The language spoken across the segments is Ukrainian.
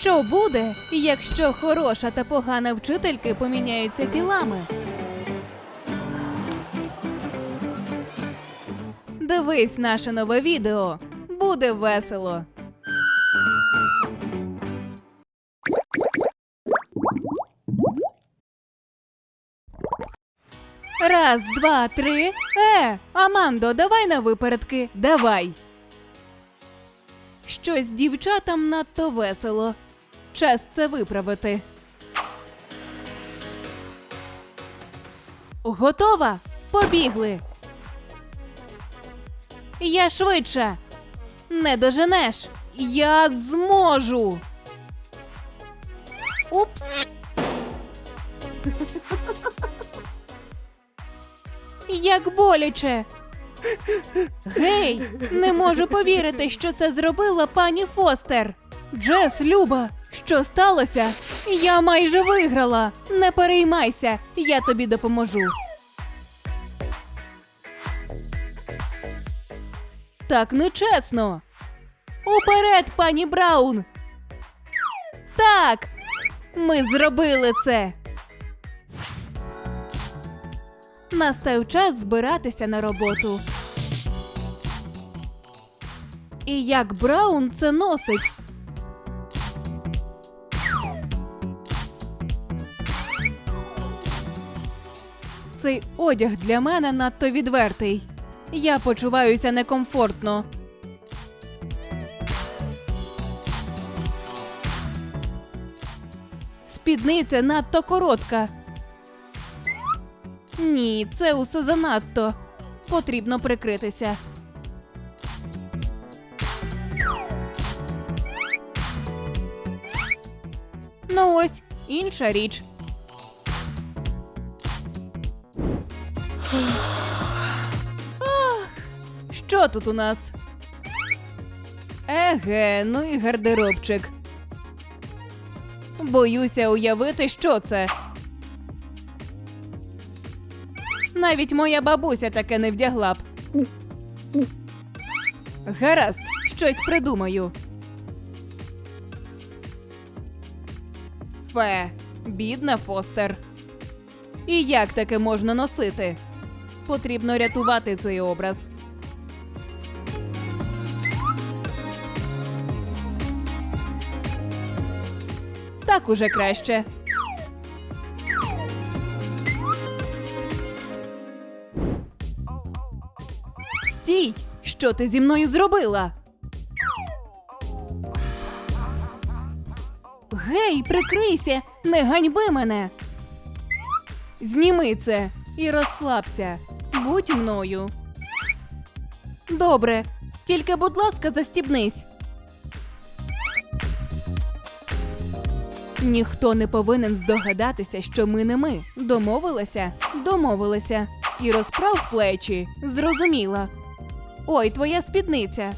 Що буде, якщо хороша та погана вчительки поміняються тілами? Дивись наше нове відео. Буде весело. Раз, два, три. Е, Амандо, давай на випередки. Давай. Щось дівчатам надто весело. Час це виправити. Готова? Побігли. Я швидше. Не доженеш. Я зможу. Упс. Як боляче. Гей, не можу повірити, що це зробила пані Фостер. Джес, Люба, що сталося? Я майже виграла. Не переймайся, я тобі допоможу. Так нечесно. Уперед, пані Браун. Так, ми зробили це. Настав час збиратися на роботу. І як Браун це носить? Цей одяг для мене надто відвертий. Я почуваюся некомфортно. Спідниця надто коротка. Ні, це усе занадто. Потрібно прикритися. Ну ось інша річ. Що тут у нас? Еге, ну і гардеробчик. Боюся уявити, що це. Навіть моя бабуся таке не вдягла б. Гаразд, щось придумаю. Фе, бідна Фостер. І як таке можна носити? Потрібно рятувати цей образ. Так уже краще. Стій! Що ти зі мною зробила? Гей, прикрийся! Не ганьби мене! Зніми це і розслабся. Будь мною. Добре, тільки, будь ласка, застібнись. Ніхто не повинен здогадатися, що ми не ми. Домовилися? Домовилися. І розправ плечі. Зрозуміла. Ой, твоя спідниця.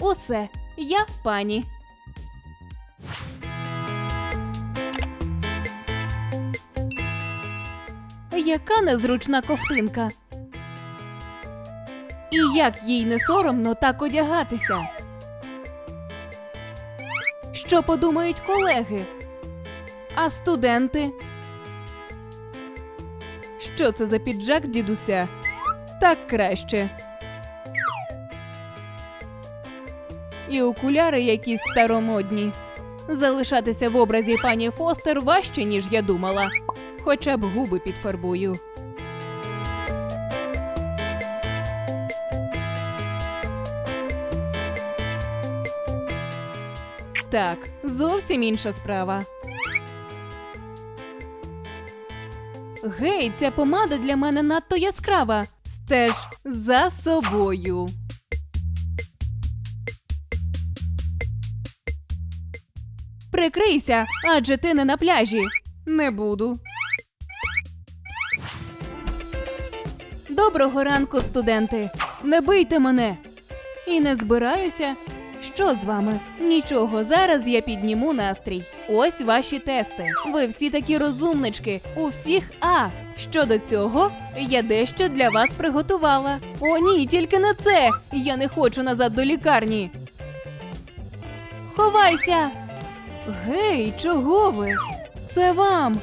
Усе, я пані. Яка незручна ковтинка. І як їй не соромно так одягатися? Що подумають колеги? А студенти? Що це за піджак, дідуся? Так краще. І окуляри якісь старомодні. Залишатися в образі пані Фостер важче, ніж я думала. Хоча б губи підфарбую. Так, зовсім інша справа. Гей, ця помада для мене надто яскрава. Стеж за собою. Прикрийся, адже ти не на пляжі. Не буду. Доброго ранку, студенти. Не бийте мене. І не збираюся. Що з вами? Нічого, зараз я підніму настрій. Ось ваші тести. Ви всі такі розумнички. У всіх А. Щодо цього, я дещо для вас приготувала. О, ні, тільки не це. Я не хочу назад до лікарні. Ховайся! Гей, чого ви? Це вам.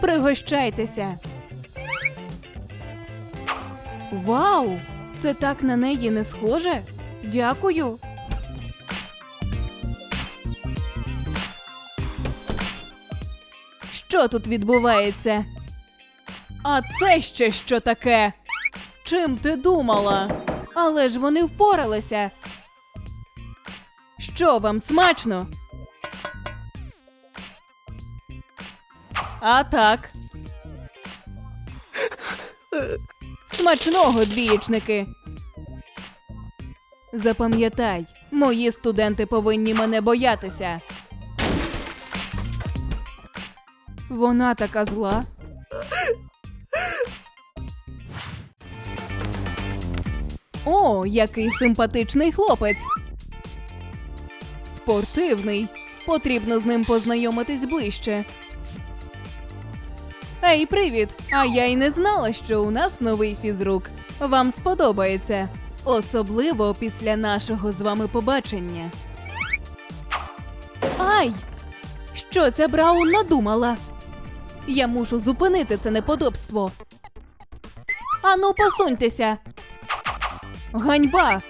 Пригощайтеся. Вау! Це так на неї не схоже. Дякую. Що тут відбувається? А це ще що таке? Чим ти думала? Але ж вони впоралися. Що вам смачно? А так. Смачного, двієчники. Запам'ятай, мої студенти повинні мене боятися. Вона така зла. О, який симпатичний хлопець. Спортивний. Потрібно з ним познайомитись ближче. Ей, привіт! А я й не знала, що у нас новий фізрук. Вам сподобається. Особливо після нашого з вами побачення. Ай! Що ця Браун надумала? Я мушу зупинити це неподобство. Ану, посуньтеся. Ганьба.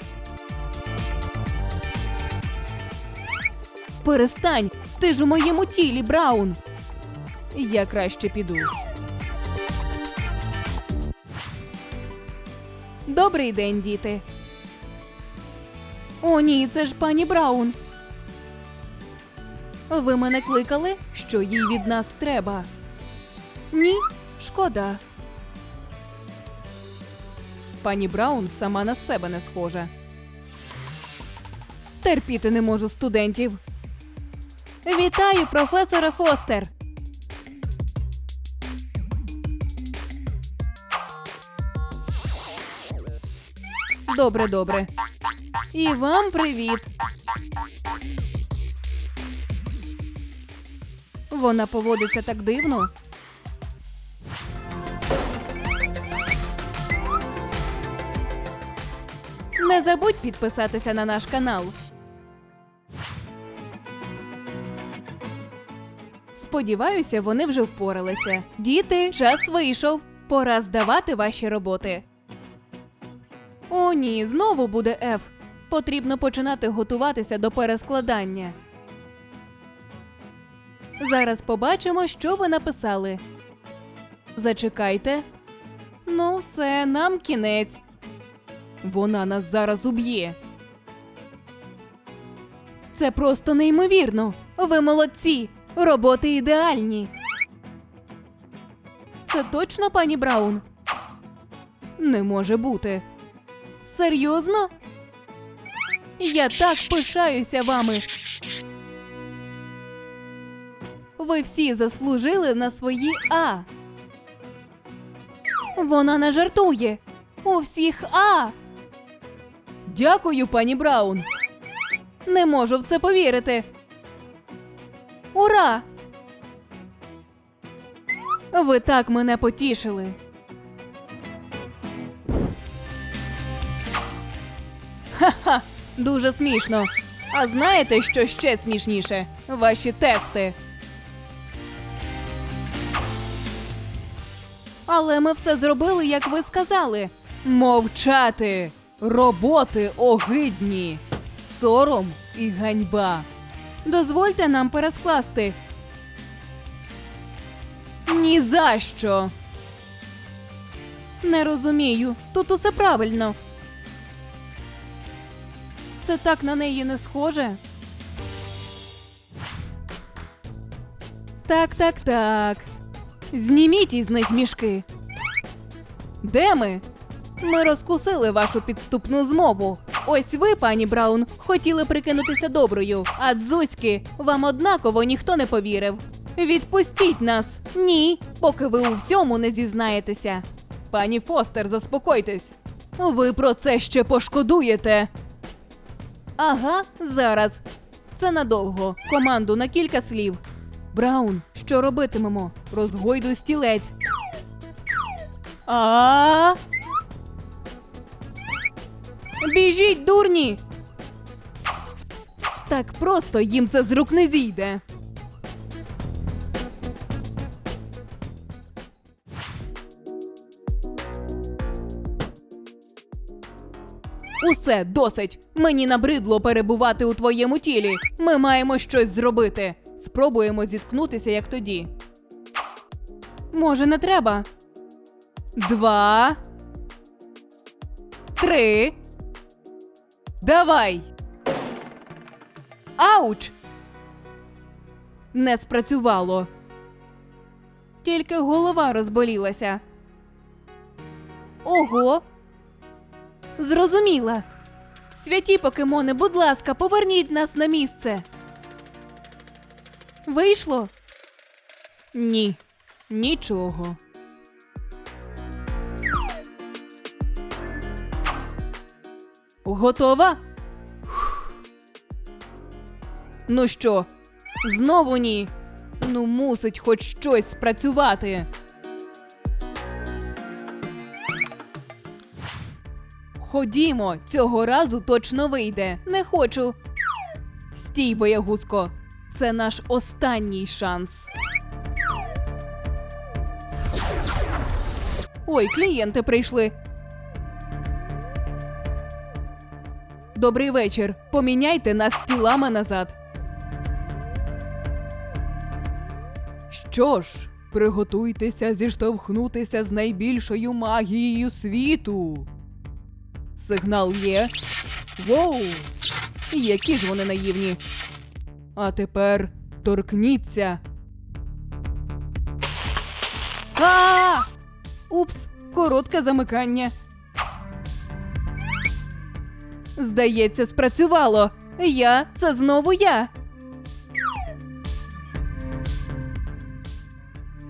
Перестань, ти ж у моєму тілі, Браун. Я краще піду. Добрий день, діти. О, ні, це ж пані Браун. Ви мене кликали, що їй від нас треба. Ні, шкода. Пані Браун сама на себе не схожа. Терпіти не можу студентів. Вітаю, професоре Фостер. Добре, добре. І вам привіт. Вона поводиться так дивно. Забудь підписатися на наш канал. Сподіваюся, вони вже впоралися. Діти, час вийшов. Пора здавати ваші роботи. О, ні, знову буде F. Потрібно починати готуватися до перескладання. Зараз побачимо, що ви написали. Зачекайте. Ну, все, нам кінець. Вона нас зараз уб'є. Це просто неймовірно. Ви молодці. Роботи ідеальні. Це точно, пані Браун? Не може бути. Серйозно? Я так пишаюся вами. Ви всі заслужили на свої А. Вона не жартує. У всіх А. Дякую, пані Браун. Не можу в це повірити. Ура! Ви так мене потішили. Ха-ха, дуже смішно. А знаєте, що ще смішніше? Ваші тести. Але ми все зробили, як ви сказали. Мовчати! Роботи огидні, сором і ганьба. Дозвольте нам перескласти. Ні за що. Не розумію. Тут усе правильно. Це так на неї не схоже. Так, так, так. Зніміть із них мішки. Де ми? Ми розкусили вашу підступну змову. Ось ви, пані Браун, хотіли прикинутися доброю, а дзузьки вам однаково ніхто не повірив. Відпустіть нас! Ні, поки ви у всьому не зізнаєтеся. Пані Фостер, заспокойтесь. Ви про це ще пошкодуєте. Ага, зараз. Це надовго. Команду на кілька слів. Браун, що робитимемо? Розгойдуй стілець. А. Біжіть, дурні! Так просто їм це з рук не зійде. Усе досить. Мені набридло перебувати у твоєму тілі. Ми маємо щось зробити. Спробуємо зіткнутися, як тоді. Може, не треба. Два. Три. Давай. Ауч! Не спрацювало. Тільки голова розболілася. Ого. Зрозуміла. Святі покемони, будь ласка, поверніть нас на місце. Вийшло? Ні. Нічого. Готова? Ну що, знову ні? Ну, мусить хоч щось спрацювати. Ходімо, цього разу точно вийде. Не хочу. Стій, боягузко. Це наш останній шанс. Ой, клієнти прийшли. Добрий вечір. Поміняйте нас тілами назад. Що ж, приготуйтеся зіштовхнутися з найбільшою магією світу. Сигнал є. Воу! Які ж вони наївні. А тепер торкніться. А! Упс, коротке замикання. Здається, спрацювало. Я це знову я.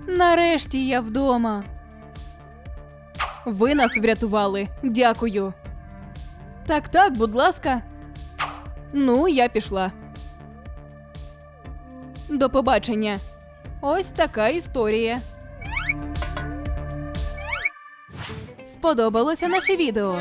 Нарешті я вдома. Ви нас врятували. Дякую. Так, так, будь ласка. Ну, я пішла. До побачення. Ось така історія. Сподобалося наше відео?